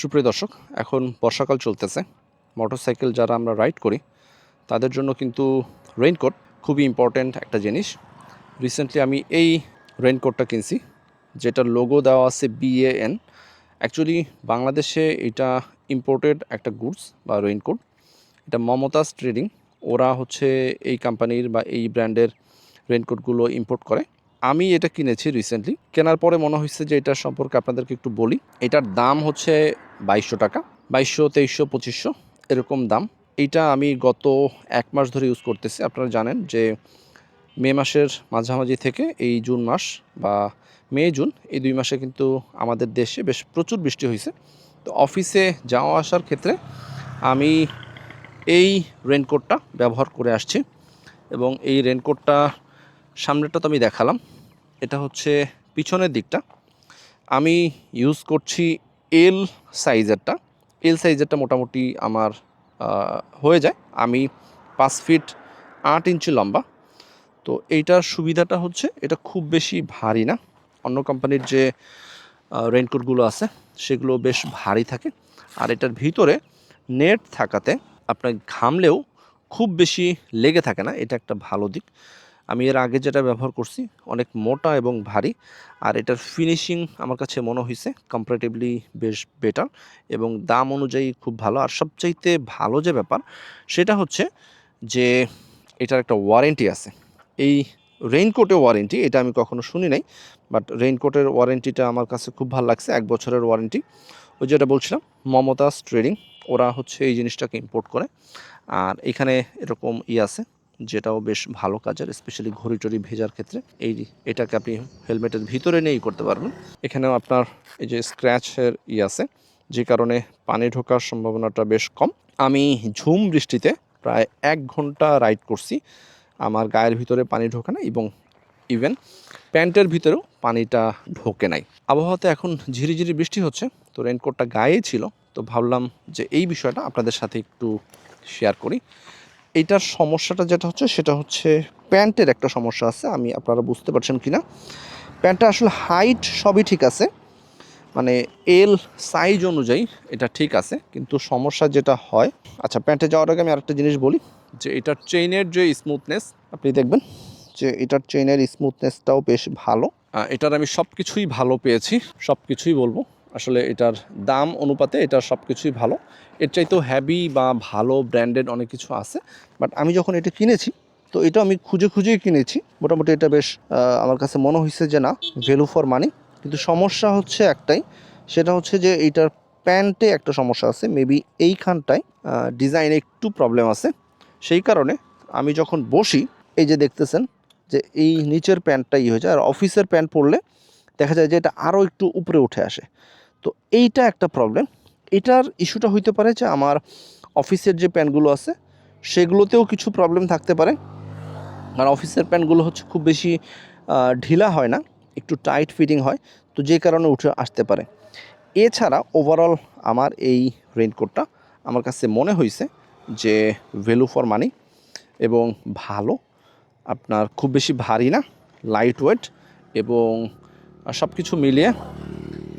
সুপ্রিয় দর্শক, এখন বর্ষাকাল চলতেছে। মোটরসাইকেল যারা আমরা রাইড করি, তাদের জন্য কিন্তু রেইনকোট খুবই ইম্পর্ট্যান্ট একটা জিনিস। রিসেন্টলি আমি এই রেইনকোটটা কিনছি যেটা লোগো দেওয়া আছে বিএএন অ্যাকচুয়ালি বাংলাদেশে এটা ইম্পোর্টেড একটা গুডস বা রেইনকোট এটা মমতাজ ট্রেডিং ওরা হচ্ছে এই কোম্পানির বা এই ব্র্যান্ডের রেইনকোটগুলো ইম্পোর্ট করে। আমি এটা কিনেছি রিসেন্টলি কেনার পরে মনে হয়েছে যে এটা সম্পর্কে আপনাদেরকে একটু বলি। এটার দাম হচ্ছে বাইশশো টাকা, বাইশশো, তেইশশো, পঁচিশশো, এরকম দাম। এইটা আমি গত এক মাস ধরে ইউজ করতেছি, আপনারা জানেন যে মে মাসের মাঝামাঝি থেকে এই জুন মাস বা মে, জুন এই দুই মাসে কিন্তু আমাদের দেশে বেশ প্রচুর বৃষ্টি হয়েছে। তো অফিসে যাওয়া আসার ক্ষেত্রে আমি এই রেনকোটটা ব্যবহার করে আসছি এবং এই রেনকোটটা সামনেটা তো আমি দেখালাম। এটা হচ্ছে পিছনের দিকটা। আমি ইউজ করছি এল সাইজেরটা এল সাইজেরটা মোটামুটি আমার হয়ে যায়। আমি পাঁচ ফিট আট ইঞ্চি লম্বা। তো এইটার সুবিধাটা হচ্ছে, এটা খুব বেশি ভারী না। অন্য কোম্পানির যে রেনকোটগুলো আছে, সেগুলো বেশ ভারী থাকে। আর এটার ভিতরে নেট থাকাতে আপনার ঘামলেও খুব বেশি লেগে থাকে না। এটা একটা ভালো দিক। আমি এর আগে যেটা ব্যবহার করছি, অনেক মোটা এবং ভারী, আর এটার ফিনিশিং আমার কাছে মনে হয়েছে কম্পারেটিভলি বেশ বেটার এবং দাম অনুযায়ী খুব ভালো। আর সবচাইতে ভালো যে ব্যাপার, সেটা হচ্ছে যে এটার একটা ওয়ারেন্টি আছে। এই রেইনকোটে ওয়ারেন্টি এটা আমি কখনো শুনি নাই বাট রেইনকোটের ওয়ারেন্টিটা আমার কাছে খুব ভালো লাগছে, এক বছরের ওয়ারেন্টি ওই যেটা বলছিলাম, মমতাজ ট্রেডিং ওরা হচ্ছে এই জিনিসটাকে ইম্পোর্ট করে। আর এখানে এরকম ই আছে যেটাও বেশ ভালো কাজের স্পেশালি ঘড়ি টড়ি ভেজার ক্ষেত্রে। এই এটাকে আপনি হেলমেটের ভিতরে নিয়েই করতে পারবেন। এখানেও আপনার এই যে স্ক্র্যাচের ই আছে, যে কারণে পানি ঢোকার সম্ভাবনাটা বেশ কম। আমি ঝুম বৃষ্টিতে প্রায় এক ঘণ্টা রাইড করছি। আমার গায়ের ভিতরে পানি ঢোকে না এবং ইভেন প্যান্টের ভিতরেও পানিটা ঢোকে নাই। আবহাওয়াতে এখন ঝিরিঝিরি বৃষ্টি হচ্ছে, তো রেনকোটটা গায়ে ছিল। তো ভাবলাম যে এই বিষয়টা আপনাদের সাথে একটু শেয়ার করি। এইটার সমস্যাটা যেটা হচ্ছে, সেটা হচ্ছে প্যান্টের একটা সমস্যা আছে। আমি, আপনারা বুঝতে পারছেন কি না প্যান্টটা আসলে হাইট সবই ঠিক আছে। মানে এল সাইজ অনুযায়ী এটা ঠিক আছে, কিন্তু সমস্যা যেটা হয় আচ্ছা প্যান্টে যাওয়ার আগে আমি আরেকটা জিনিস বলি, যে এটার চেইনের যে স্মুথনেস আপনি দেখবেন যে এটার চেইনের স্মুথনেসটাও বেশ ভালো। এটার আমি সব কিছুই ভালো পেয়েছি সব কিছুই বলব। আসলে এটার দাম অনুপাতে এটার সব কিছুই ভালো। এর চাইতেও হ্যাভি বা ভালো ব্র্যান্ডেড অনেক কিছু আছে। বাট আমি যখন এটা কিনেছি, তো এটা আমি খুঁজে খুঁজেই কিনেছি। মোটামুটি এটা বেশ আমার কাছে মনে হয়েছে যে না ভ্যালু ফর মানি কিন্তু সমস্যা হচ্ছে একটাই, সেটা হচ্ছে যে এইটার প্যান্টে একটা সমস্যা আছে। মেবি এইখানটায় ডিজাইনে একটু প্রবলেম আছে। সেই কারণে আমি যখন বসি, এই যে দেখতেছেন যে এই নিচের প্যান্টটা ই হয়ে যায়। আর অফিসের প্যান্ট পরলে দেখা যায় যে এটা আরও একটু উপরে উঠে আসে। তো এইটা একটা প্রবলেম এটার ইস্যুটা হইতে পারে যে আমার অফিসের যে প্যান্টগুলো আছে, সেগুলোতেও কিছু প্রবলেম থাকতে পারে। কারণ অফিসের প্যান্টগুলো হচ্ছে খুব বেশি ঢিলা হয় না, একটু টাইট ফিটিং হয়, তো যে কারণে উঠে আসতে পারে। এছাড়া ওভারঅল আমার এই রেইনকোটটা আমার কাছে মনে হয়েছে যে ভ্যালু ফর মানি এবং ভালো। আপনার খুব বেশি ভারী না লাইট ওয়েট এবং সব কিছু মিলিয়ে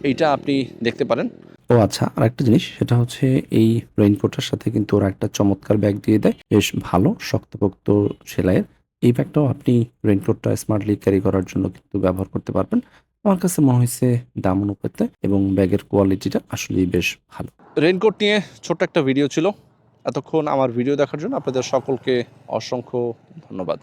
এইটা আপনি দেখতে পারেন। ও আচ্ছা আর একটা জিনিস সেটা হচ্ছে এই রেইনকোটের সাথে কিন্তু ওরা একটা চমৎকার ব্যাগ দিয়ে দেয়। বেশ ভালো শক্তপোক্ত সেলাইয়ের। এই ব্যাগটাও আপনি রেইনকোটটা স্মার্টলি ক্যারি করার জন্য কিন্তু ব্যবহার করতে পারবেন। আমার কাছে মনে হয়েছে দাম অনুপাতে এবং ব্যাগের কোয়ালিটিটা আসলেই বেশ ভালো। রেইনকোট নিয়ে ছোট্ট একটা ভিডিও ছিল। এতক্ষণ আমার ভিডিও দেখার জন্য আপনাদের সকলকে অসংখ্য ধন্যবাদ।